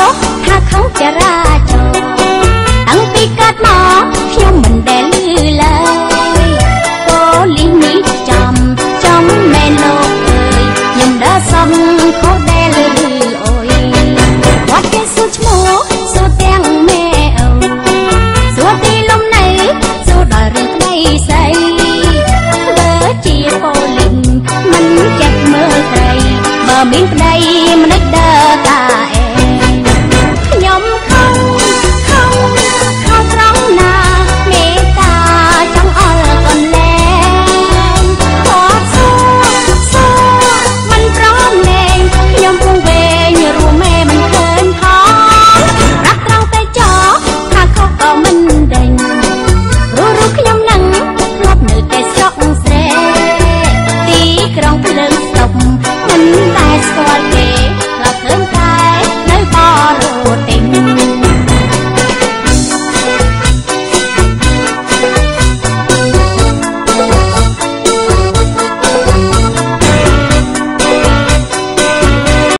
មកថាខំចរាចរតាំងពីកើតមកខ្ញុំមិនដែលឮឡើយប៉ូលីសនេះចាំចាំមែនលោកអើយខ្ញុំដើរសំខុសដែលឮអូយគាត់គេសួរឈ្មោះសួរទាំងមែអូសួរទីលំនៅសួរដល់រឿងក្តីស្អីបើជាប៉ូលីសមិនចេះមើលស្រីបើមានប្តីមនុស្ស Porque